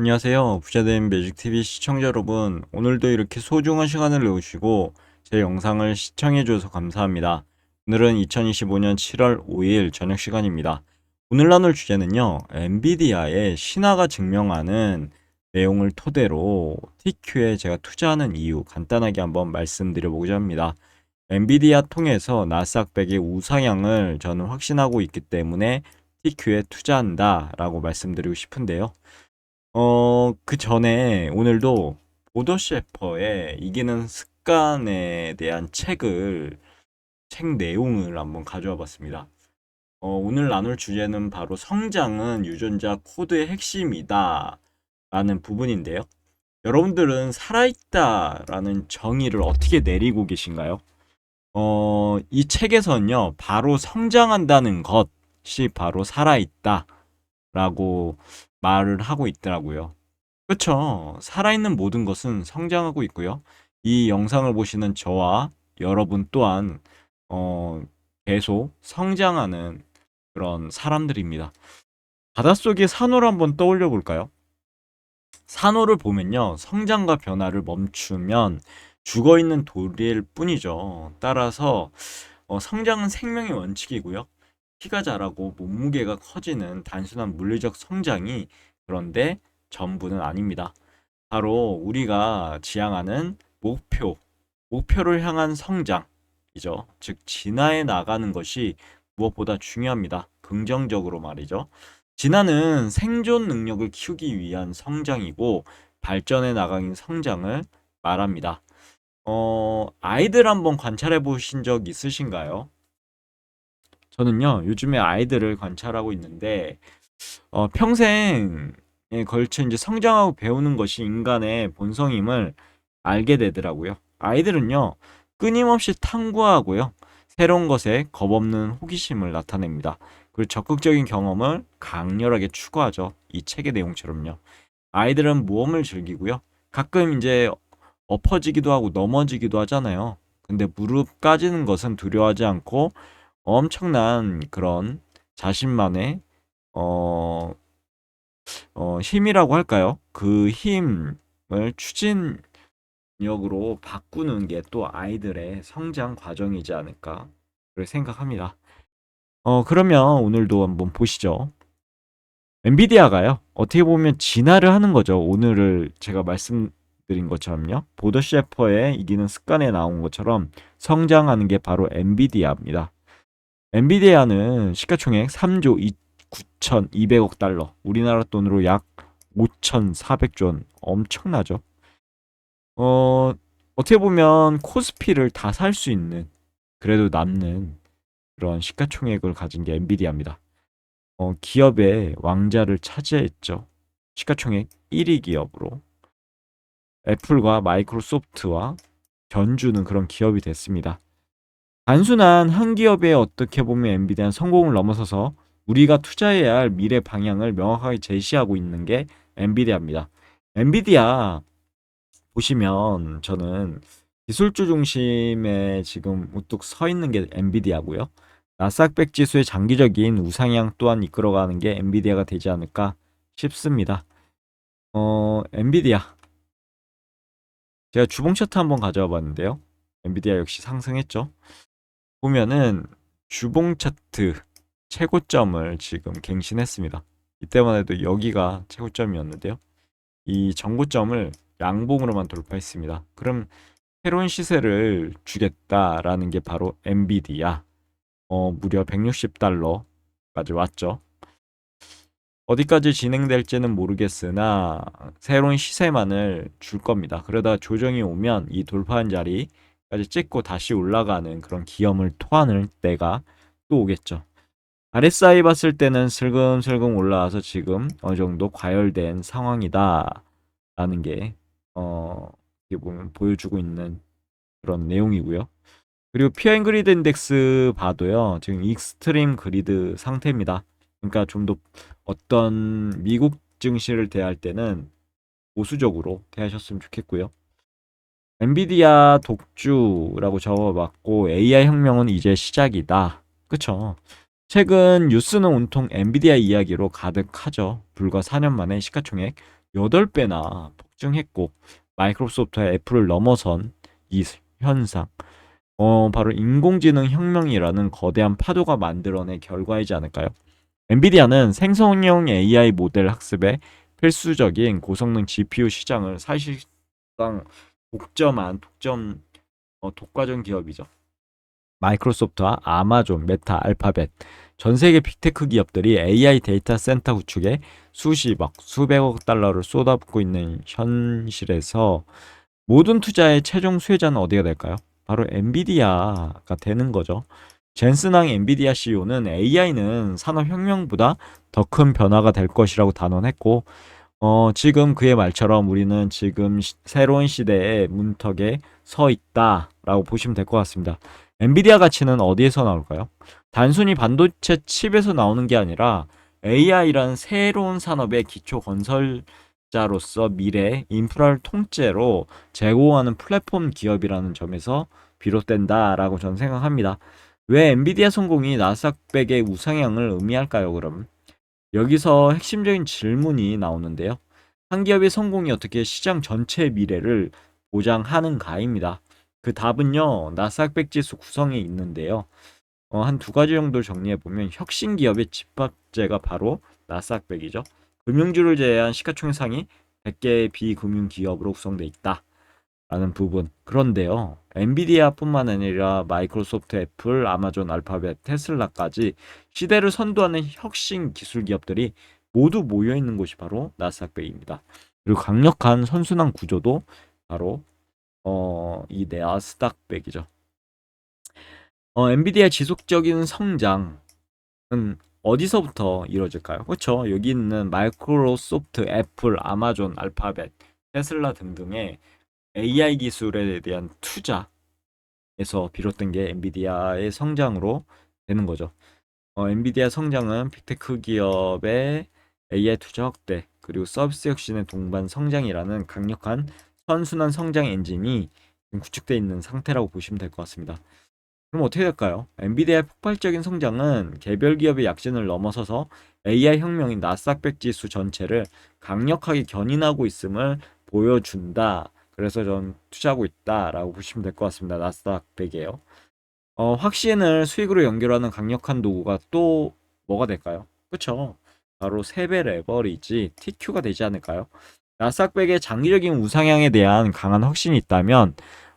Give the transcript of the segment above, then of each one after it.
안녕하세요. 부자된 매직TV 시청자 여러분. 오늘도 이렇게 소중한 시간을 내주시고 제 영상을 시청해주셔서 감사합니다. 오늘은 2025년 7월 5일 저녁 시간입니다. 오늘 나눌 주제는요. 엔비디아의 신화가 증명하는 내용을 토대로 TQ에 제가 투자하는 이유 간단하게 한번 말씀드려보고자 합니다. 엔비디아 통해서 나스닥 100의 우상향을 저는 확신하고 있기 때문에 TQ에 투자한다 라고 말씀드리고 싶은데요. 어, 그 전에 오늘도 보더 셰퍼의 이기는 습관에 대한 책을, 책 내용을 한번 가져와 봤습니다. 어, 오늘 나눌 주제는 바로 성장은 유전자 코드의 핵심이다 라는 부분인데요. 여러분들은 살아있다 라는 정의를 어떻게 내리고 계신가요? 어, 이 책에서는요, 바로 성장한다는 것이 바로 살아있다 라고 말을 하고 있더라고요. 그렇죠. 살아있는 모든 것은 성장하고 있고요. 이 영상을 보시는 저와 여러분 또한 어, 계속 성장하는 그런 사람들입니다. 바닷속의 산호를 한번 떠올려 볼까요? 산호를 보면요. 성장과 변화를 멈추면 죽어 있는 돌일 뿐이죠. 따라서 어, 성장은 생명의 원칙이고요. 키가 자라고 몸무게가 커지는 단순한 물리적 성장이 그런데 전부는 아닙니다. 바로 우리가 지향하는 목표, 목표를 향한 성장이죠. 즉, 진화해 나가는 것이 무엇보다 중요합니다. 긍정적으로 말이죠. 진화는 생존 능력을 키우기 위한 성장이고 발전해 나가는 성장을 말합니다. 어, 아이들 한번 관찰해 보신 적 있으신가요? 저는요, 요즘에 아이들을 관찰하고 있는데, 어, 평생에 걸쳐 이제 성장하고 배우는 것이 인간의 본성임을 알게 되더라고요. 아이들은요, 끊임없이 탐구하고요, 새로운 것에 겁없는 호기심을 나타냅니다. 그리고 적극적인 경험을 강렬하게 추구하죠. 이 책의 내용처럼요. 아이들은 모험을 즐기고요. 가끔 이제 엎어지기도 하고 넘어지기도 하잖아요. 근데 무릎 까지는 것은 두려워하지 않고 엄청난 그런 자신만의 어, 어, 힘이라고 할까요? 그 힘을 추진력으로 바꾸는 게 또 아이들의 성장 과정이지 않을까 생각합니다. 어, 그러면 오늘도 한번 보시죠. 엔비디아가요. 어떻게 보면 진화를 하는 거죠. 오늘을 제가 말씀드린 것처럼요. 보더 셰퍼의 이기는 습관에 나온 것처럼 성장하는 게 바로 엔비디아입니다. 엔비디아는 시가총액 3조 9,200억 달러, 우리나라 돈으로 약 5,400조 원, 엄청나죠. 어, 어떻게 보면 코스피를 다 살 수 있는, 그래도 남는 그런 시가총액을 가진 게 엔비디아입니다. 어, 기업의 왕자를 차지했죠. 시가총액 1위 기업으로. 애플과 마이크로소프트와 견주는 그런 기업이 됐습니다. 단순한 한 기업의 어떻게 보면 엔비디아는 성공을 넘어서서 우리가 투자해야 할 미래 방향을 명확하게 제시하고 있는 게 엔비디아입니다. 엔비디아 보시면 저는 기술주 중심에 지금 우뚝 서 있는 게 엔비디아고요. 나스닥100 지수의 장기적인 우상향 또한 이끌어가는 게 엔비디아가 되지 않을까 싶습니다. 어, 엔비디아. 제가 주봉 차트 한번 가져와 봤는데요. 엔비디아 역시 상승했죠. 보면은 주봉 차트 최고점을 지금 갱신했습니다. 이때만 해도 여기가 최고점이었는데요. 이 정고점을 양봉으로만 돌파했습니다. 그럼 새로운 시세를 주겠다라는 게 바로 엔비디아. 어, 무려 160달러까지 왔죠. 어디까지 진행될지는 모르겠으나 새로운 시세만을 줄 겁니다. 그러다 조정이 오면 이 돌파한 자리 까지 찍고 다시 올라가는 그런 기염을 토하는 때가 또 오겠죠. RSI 봤을 때는 슬금슬금 올라와서 지금 어느 정도 과열된 상황이다. 라는 게, 어, 어떻게 보면 보여주고 있는 그런 내용이고요. 그리고 피어인 그리드 인덱스 봐도요, 지금 익스트림 그리드 상태입니다. 그러니까 좀 더 어떤 미국 증시를 대할 때는 보수적으로 대하셨으면 좋겠고요. 엔비디아 독주라고 적어봤고 AI 혁명은 이제 시작이다. 그쵸? 최근 뉴스는 온통 엔비디아 이야기로 가득하죠. 불과 4년 만에 시가총액 8배나 폭증했고 마이크로소프트와 애플을 넘어선 이 현상 어, 바로 인공지능 혁명이라는 거대한 파도가 만들어낸 결과이지 않을까요? 엔비디아는 생성형 AI 모델 학습에 필수적인 고성능 GPU 시장을 사실상 독점한 독점 어, 독과점 기업이죠. 마이크로소프트와 아마존, 메타, 알파벳 전 세계 빅테크 기업들이 AI 데이터 센터 구축에 수십억, 수백억 달러를 쏟아붓고 있는 현실에서 모든 투자의 최종 수혜자는 어디가 될까요? 바로 엔비디아가 되는 거죠. 젠슨왕 엔비디아 CEO는 AI는 산업혁명보다 더 큰 변화가 될 것이라고 단언했고, 어, 지금 그의 말처럼 우리는 지금 시- 새로운 시대의 문턱에 서 있다라고 보시면 될 것 같습니다. 엔비디아 가치는 어디에서 나올까요? 단순히 반도체 칩에서 나오는 게 아니라 AI라는 새로운 산업의 기초 건설자로서 미래 인프라를 통째로 제공하는 플랫폼 기업이라는 점에서 비롯된다라고 저는 생각합니다. 왜 엔비디아 성공이 나스닥백의 우상향을 의미할까요, 그럼? 여기서 핵심적인 질문이 나오는데요. 한 기업의 성공이 어떻게 시장 전체의 미래를 보장하는가입니다. 그 답은요, 나스닥백 지수 구성에 있는데요. 어, 한 두 가지 정도 정리해 보면 혁신 기업의 집합제가 바로 나스닥 백이죠. 금융주를 제외한 시가총액 상위 100개의 비금융 기업으로 구성돼 있다. 라는 부분. 그런데요. 엔비디아뿐만 아니라 마이크로소프트, 애플, 아마존, 알파벳, 테슬라까지 시대를 선도하는 혁신 기술 기업들이 모두 모여 있는 곳이 바로 나스닥백입니다. 그리고 강력한 선순환 구조도 바로 어, 이 나스닥백이죠. 어, 엔비디아의 지속적인 성장은 어디서부터 이루어질까요? 그렇죠. 여기 있는 마이크로소프트, 애플, 아마존, 알파벳, 테슬라 등등의 AI 기술에 대한 투자에서 비롯된 게 엔비디아의 성장으로 되는 거죠. 어, 엔비디아 성장은 빅테크 기업의 AI 투자 확대 그리고 서비스 혁신의 동반 성장이라는 강력한 선순환 성장 엔진이 구축되어 있는 상태라고 보시면 될 것 같습니다. 그럼 어떻게 될까요? 엔비디아의 폭발적인 성장은 개별 기업의 약진을 넘어서서 AI 혁명인 나스닥 백 지수 전체를 강력하게 견인하고 있음을 보여준다. 그래서 전 투자하고 있다라고 보시면 될 것 같습니다. 나스닥 100이에요. 어, 확신을 수익으로 연결하는 강력한 도구가 또 뭐가 될까요? 그렇죠. 바로 세배 레버리지 TQ가 되지 않을까요? 나스닥 100의 장기적인 우상향에 대한 강한 확신이 있다면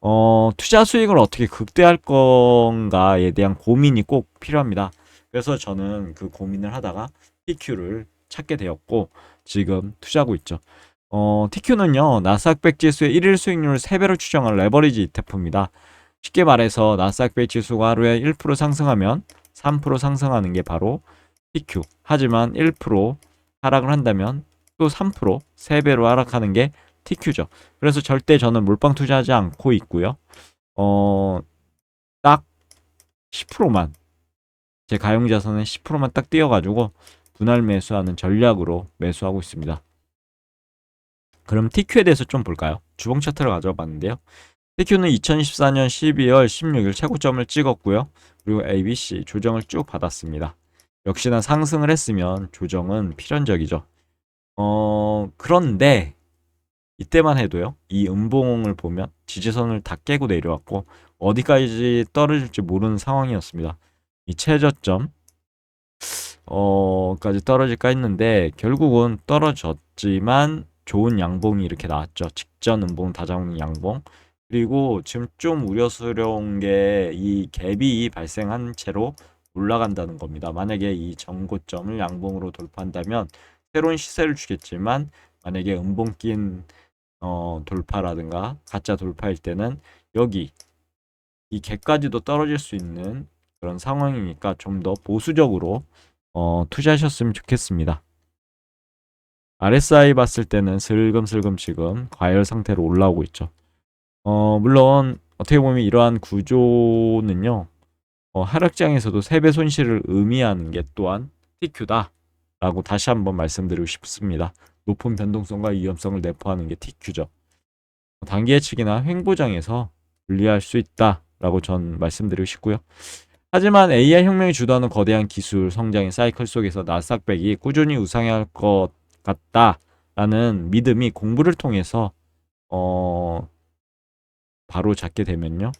어, 투자 수익을 어떻게 극대화할 건가에 대한 고민이 꼭 필요합니다. 그래서 저는 그 고민을 하다가 TQ를 찾게 되었고 지금 투자하고 있죠. 어, TQ는요, 나스닥100 지수의 1일 수익률을 3배로 추정한 레버리지 ETF입니다. 쉽게 말해서 나스닥100 지수가 하루에 1% 상승하면 3% 상승하는 게 바로 TQ. 하지만 1% 하락을 한다면 또 3% 3배로 하락하는 게 TQ죠. 그래서 절대 저는 몰빵 투자하지 않고 있고요. 어, 딱 10%만 제 가용 자산의 10%만 딱 띄어가지고 분할 매수하는 전략으로 매수하고 있습니다. 그럼 TQ에 대해서 좀 볼까요? 주봉 차트를 가져와 봤는데요. TQ는 2014년 12월 16일 최고점을 찍었고요. 그리고 ABC 조정을 쭉 받았습니다. 역시나 상승을 했으면 조정은 필연적이죠. 어, 그런데 이때만 해도요. 이 음봉을 보면 지지선을 다 깨고 내려왔고 어디까지 떨어질지 모르는 상황이었습니다. 이 최저점 어까지 떨어질까 했는데 결국은 떨어졌지만 좋은 양봉이 이렇게 나왔죠. 직전 음봉 다자봉 양봉. 그리고 지금 좀 우려스러운 게 이 갭이 발생한 채로 올라간다는 겁니다. 만약에 이 전고점을 양봉으로 돌파한다면 새로운 시세를 주겠지만 만약에 음봉 낀 어, 돌파라든가 가짜 돌파일 때는 여기 이 갭까지도 떨어질 수 있는 그런 상황이니까 좀 더 보수적으로 어, 투자하셨으면 좋겠습니다. RSI 봤을 때는 슬금슬금 지금 과열 상태로 올라오고 있죠. 어, 물론 어떻게 보면 이러한 구조는요. 어, 하락장에서도 3배 손실을 의미하는 게 또한 TQ다. 라고 다시 한번 말씀드리고 싶습니다. 높은 변동성과 위험성을 내포하는 게 TQ죠. 단기 예측이나 횡보장에서 분리할 수 있다라고 전 말씀드리고 싶고요. 하지만 AI 혁명이 주도하는 거대한 기술 성장의 사이클 속에서 나스닥백이 꾸준히 우상향할 것 같다 라는 믿음이 공부를 통해서 어 바로 잡게 되면요.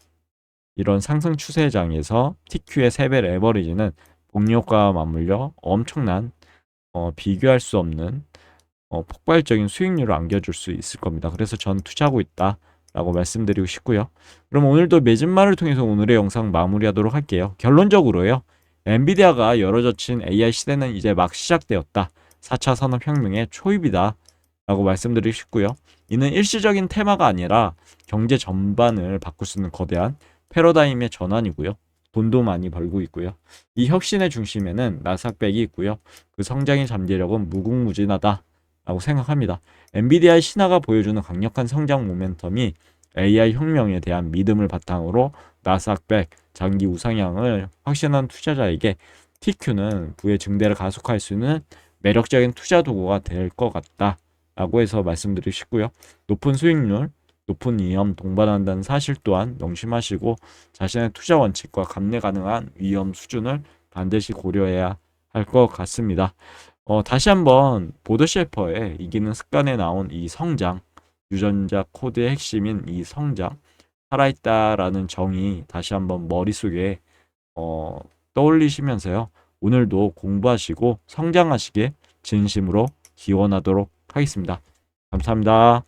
이런 상승 추세장에서 TQ의 3배 레버리지는 복리효과와 맞물려 엄청난 어, 비교할 수 없는 어, 폭발적인 수익률을 안겨줄 수 있을 겁니다. 그래서 전 투자하고 있다 라고 말씀드리고 싶고요. 그럼 오늘도 매진말을 통해서 오늘의 영상 마무리하도록 할게요. 결론적으로요. 엔비디아가 열어젖힌 AI 시대는 이제 막 시작되었다. 4차 산업혁명의 초입이다. 라고 말씀드리고 싶고요. 이는 일시적인 테마가 아니라 경제 전반을 바꿀 수 있는 거대한 패러다임의 전환이고요. 돈도 많이 벌고 있고요. 이 혁신의 중심에는 나스닥백이 있고요. 그 성장의 잠재력은 무궁무진하다. 라고 생각합니다. 엔비디아의 신화가 보여주는 강력한 성장 모멘텀이 AI 혁명에 대한 믿음을 바탕으로 나스닥백 장기 우상향을 확신한 투자자에게 TQ는 부의 증대를 가속할 수 있는 매력적인 투자 도구가 될 것 같다. 라고 해서 말씀드리고 싶고요. 높은 수익률, 높은 위험 동반한다는 사실 또한 명심하시고 자신의 투자 원칙과 감내 가능한 위험 수준을 반드시 고려해야 할 것 같습니다. 어, 다시 한번 보드 셰퍼의 이기는 습관에 나온 이 성장, 유전자 코드의 핵심인 이 성장, 살아있다라는 정의 다시 한번 머릿속에 어, 떠올리시면서요. 오늘도 공부하시고 성장하시길 진심으로 기원하도록 하겠습니다. 감사합니다.